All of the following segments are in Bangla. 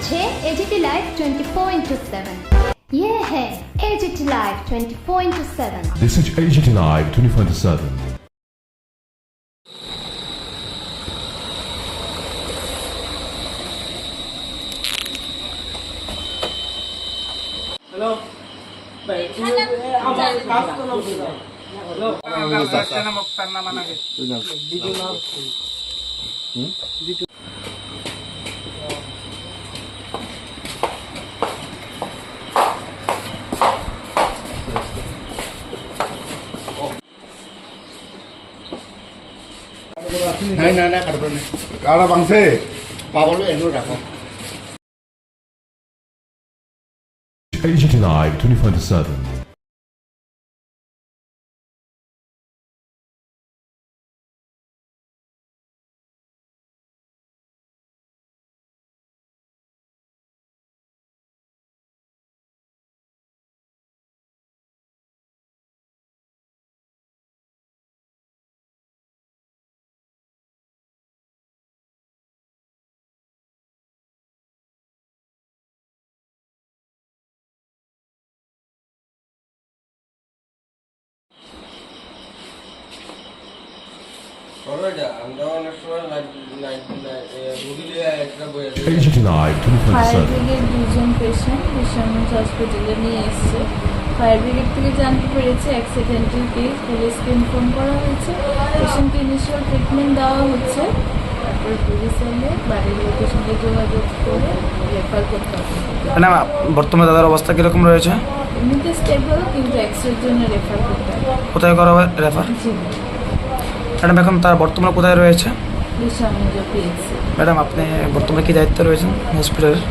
হচ্ছে AGT live twenty four into seven ইয়ে হ্যাঁ AGT live twenty four into seven This is AGT Live 24/7. Hello ভাই আমার কাজ তো লোক হ্যালো কেন মুক্তার নাম আনাগে বিজু নাম নাই নাই নাই কাটবে না কারা বাংছে। পাবলো এনো রাখো Agent Live 24 7 ফায়ার ব্রিগেড দুজন পেশেন্ট বিশ্বনাথ হসপিটালে নিয়ে এসছে। ফায়ার ব্রিগেড থেকে জানতে পেরেছে অ্যাক্সিডেন্টাল কেস পুলিশকে ইনফর্ম করা হয়েছে। পেশেন্টকে ইনিশিয়াল ট্রিটমেন্ট দেওয়া হচ্ছে। তারপরে পুলিশ এলে বাড়ির লোকের সঙ্গে যোগাযোগ করে রেফার করতে হবে। বর্তমানে দাদার অবস্থা কীরকম রয়েছে? এমনিতে স্টেবল কিন্তু এক্সরের জন্য রেফার করতে হবে। কোথায় করা হবে রেফার জি। ম্যাডাম এখন তার বর্তমানে কোথায় রয়েছে? ম্যাডাম আপনি বর্তমানে কি দায়িত্ব রয়েছেন হসপিটালের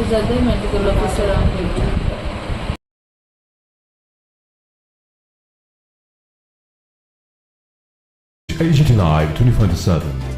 Asia Tonight medical officer on Live 24/7.